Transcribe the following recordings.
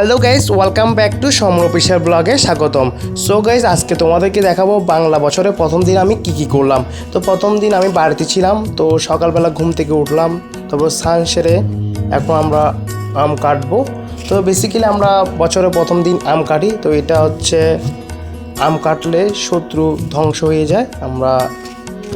Hello guys welcome back to Samar official ব্লগে স্বাগতম। So guys আজকে তোমাদেরকে দেখাবো বাংলা বছরের প্রথম দিন আমি কি কি করলাম। তো প্রথম দিন আমি বাড়িতে ছিলাম, তো সকালবেলা ঘুম থেকে উঠলাম, তারপর স্নান সেরে এখন আমরা আম কাটবো। তো বেসিক্যালি আমরা বছরের প্রথম দিন আম কাটি, তো এটা হচ্ছে আম কাটলে শত্রু ধ্বংস হয়ে যায়, আমরা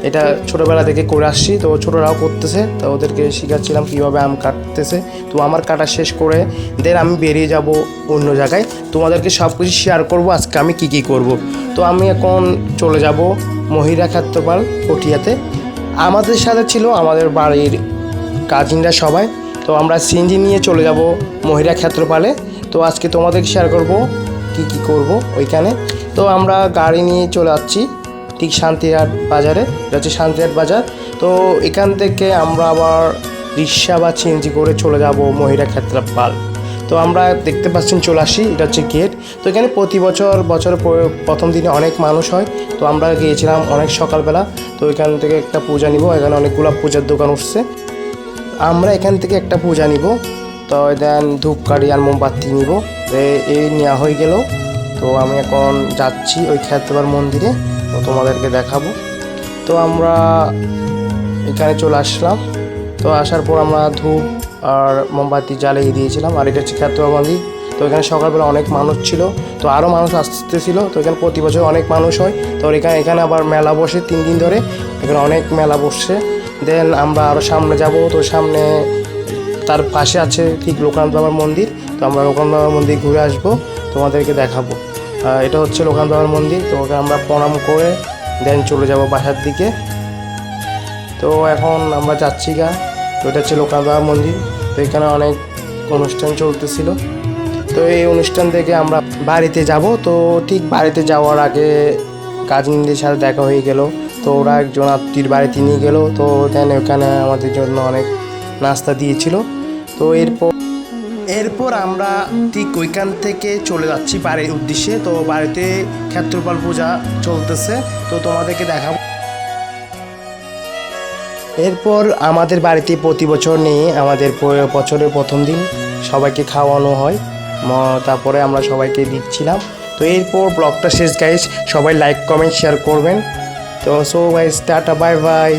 এটা ছোটোবেলা থেকে করে আসছি, তো ছোটোরাও করতেছে, তো ওদেরকে শেখাচ্ছিলাম কীভাবে আম কাটতেছে। তো আমার কাটা শেষ করে দেন আমি বেরিয়ে যাব অন্য জায়গায়। তোমাদেরকে সব কিছু শেয়ার করব, আজকে আমি কী কী করব। তো আমি এখন চলে যাব মহিলা খাদ্যপাল পটিয়াতে। আমাদের সাথে ছিল আমাদের বাড়ির কাজিনরা সবাই, তো আমরা সিঞ্জি নিয়ে চলে যাব মহিলা ক্ষেত্রপালে। তো আজকে তোমাদের শেয়ার করব কি কি করব ওইখানে। তো আমরা গাড়ি নিয়ে চলে যাচ্ছি ঠিক শান্তিহাট বাজারে, এটা হচ্ছে শান্তিহাট বাজার। তো এখান থেকে আমরা আবার রিক্সা বা চিনজি করে চলে যাব মহিলা ক্ষেত্রপাল তো আমরা দেখতে পাচ্ছেন চলে আসি, এটা হচ্ছে গেট তো এখানে প্রতি বছর বছর প্রথম দিনে অনেক মানুষ হয়। তো আমরা গিয়েছিলাম অনেক সকালবেলা। তো এখান থেকে একটা পূজা নিব, এখানে অনেকগুলো পূজার দোকান উঠছে। আমরা এখান থেকে একটা পূজা নিব। তো দেন ধূপকাঠি আর মোমবাতি নিব। এই নেওয়া হয়ে গেল। তো আমি এখন যাচ্ছি ওই খ্যাতবার মন্দিরে। তোমাদেরকে দেখাবো। তো আমরা এখানে চলে আসলাম। তো আসার পর আমরা ধূপ আর মোমবাতি জ্বালিয়ে দিয়েছিলাম, আর এটা হচ্ছে খ্যাতবার মন্দির। তো এখানে সকালবেলা অনেক মানুষ ছিল, তো আরও মানুষ আসতেছিল তো এখানে প্রতি বছর অনেক মানুষ হয়। তো এখানে এখানে আবার মেলা বসে তিন দিন ধরে। এখানে অনেক মেলা বসছে। দেন আমরা আরও সামনে যাব। তো সামনে তার পাশে আছে ঠিক লোকনাথ বাবার মন্দির। তো আমরা লোকনাথ বাবার মন্দির ঘুরে আসব। তোমাদেরকে দেখাবো। এটা হচ্ছে লোকনাথ বাবার মন্দির, তো ওকে আমরা প্রণাম করে দেন চলে যাব বাসার দিকে। তো এখন আমরা যাচ্ছি গা, তো এটা হচ্ছে লোকনাথ বাবার মন্দির, তো এখানে অনেক অনুষ্ঠান চলতেছিল। তো এই অনুষ্ঠান থেকে আমরা বাড়িতে যাব, তো ঠিক বাড়িতে যাওয়ার আগে কাজিনদের সাথে দেখা হয়ে গেল, তো ওরা একজন আত্মীর বাড়িতে নিয়ে গেল, তো দেন ওখানে আমাদের জন্য অনেক নাস্তা দিয়েছিল। তো এরপর এরপর আমরা ঠিক ওইখান থেকে চলে যাচ্ছি বাড়ির উদ্দেশ্যে। তো বাড়িতে ক্ষেত্রপাল পূজা চলতেছে। তো তোমাদেরকে দেখাবো। এরপর আমাদের বাড়িতে প্রতি বছর নিয়ে আমাদের বছরের প্রথম দিন সবাইকে খাওয়ানো হয়। তারপরে আমরা সবাইকে দিচ্ছিলাম। তো এরপর ব্লগটা শেষ গাইস সবাই লাইক কমেন্ট শেয়ার করবেন। তো so guys tata bye bye